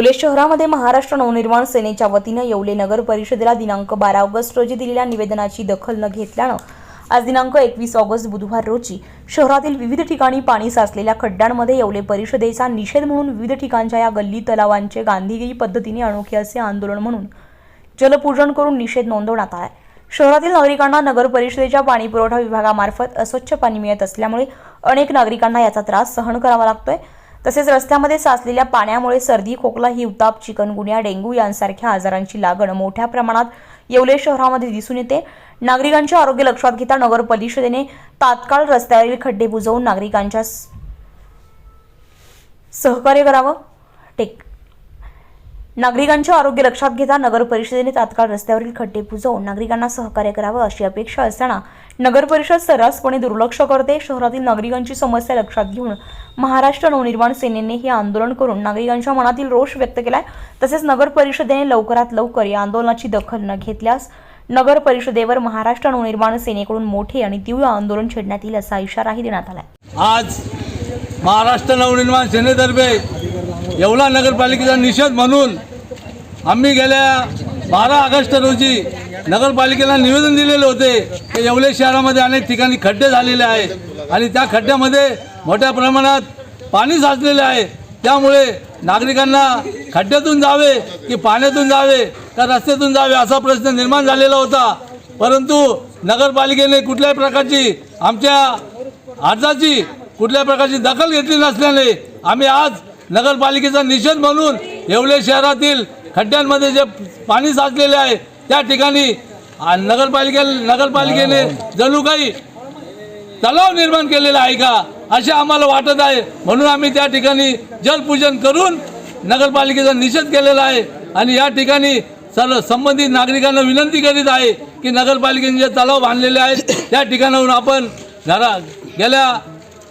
येवले शहरामध्ये महाराष्ट्र नवनिर्माण सेनेच्या वतीनं येवले नगर परिषदेला दिनांक बारा ऑगस्ट रोजी दिलेल्या निवेदनाची दखल न घेतल्यानं आज दिनांक एकवीस ऑगस्ट बुधवार रोजी शहरातील विविध ठिकाणी पाणी साचलेल्या खड्ड्यांमध्ये येवले परिषदेचा निषेध म्हणून विविध ठिकाणच्या या गल्ली तलावांचे गांधीगिरी पद्धतीने अनोखे असे आंदोलन म्हणून जलपूजन करून निषेध नोंदवण्यात आला शहरातील नागरिकांना नगर परिषदेच्या पाणी पुरवठा विभागामार्फत अस्वच्छ पाणी मिळत असल्यामुळे अनेक नागरिकांना याचा त्रास सहन करावा लागतोय. तसेच रस्त्यामध्ये साचलेल्या पाण्यामुळे सर्दी खोकला हिवताप चिकनगुन्या डेंग्यू यांसारख्या आजारांची लागण मोठ्या प्रमाणात येवले शहरामध्ये दिसून येते. नागरिकांचे आरोग्य लक्षात घेता नगर परिषदेने तात्काळ रस्त्यावरील खड्डे बुजवून नागरिकांच्या स- सहकार्य करावं. टेक नागरिकांचे आरोग्य लक्षात घेता नगर परिषदेने तात्काळ रस्त्यावरील खड्डे बुजवून नागरिकांना सहकार्य करावं अशी अपेक्षा असताना नगर परिषद सर्रासपणे दुर्लक्ष करते. शहरातील नागरिकांची समस्या लक्षात घेऊन महाराष्ट्र नवनिर्माण सेनेने हे आंदोलन करून नागरिकांच्या मनातील रोष व्यक्त केलाय. तसेच नगर परिषदेने लवकरात लवकर या आंदोलनाची दखल न घेतल्यास नगर परिषदेवर महाराष्ट्र नवनिर्माण सेनेकडून मोठे आणि तीव्र आंदोलन छेडण्यात येईल असा इशाराही देण्यात आलाय. आज महाराष्ट्र नवनिर्माण सेनेतर्फे येवला नगरपालिकेचा निषेध म्हणून आम्ही गेल्या बारा ऑगस्ट रोजी नगरपालिकेला निवेदन दिलेले होते की येवले शहरामध्ये अनेक ठिकाणी खड्डे झालेले आहेत आणि त्या खड्ड्यामध्ये मोठ्या प्रमाणात पाणी साचलेले आहे. त्यामुळे नागरिकांना खड्ड्यातून जावे की पाण्यातून जावे का रस्त्यातून जावे असा प्रश्न निर्माण झालेला होता. परंतु नगरपालिकेने कुठल्याही प्रकारची आमच्या अर्जाची कुठल्या प्रकारची दखल घेतली नसल्याने आम्ही आज नगरपालिकेचा निषेध म्हणून येवले शहरातील खड्ड्यांमध्ये जे पाणी साचलेले आहे त्या ठिकाणी नगरपालिके नगरपालिकेने जणू काही तलाव निर्माण केलेला आहे का असे आम्हाला वाटत आहे. म्हणून आम्ही त्या ठिकाणी जलपूजन करून नगरपालिकेचा निषेध केलेला आहे आणि या ठिकाणी सर्व संबंधित नागरिकांना विनंती करीत आहे की नगरपालिकेने जे तलाव बांधलेले आहेत त्या ठिकाणाहून आपण घरा गेल्या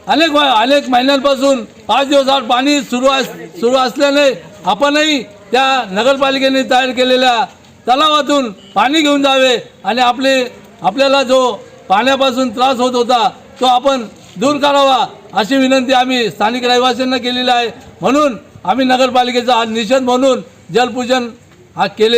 अनेक अनेक महिन्यांपासून पाच दिवसात पाणी सुरू अस सुरू असल्याने आपणही त्या नगरपालिकेने तयार केलेल्या तलावातून पाणी घेऊन जावे आणि आपले आपल्याला जो पाण्यापासून त्रास होत होता तो आपण दूर करावा अशी विनंती आम्ही स्थानिक रहिवासींना केलेली आहे. म्हणून आम्ही नगरपालिकेचा आज निषेध म्हणून जलपूजन हा केलेला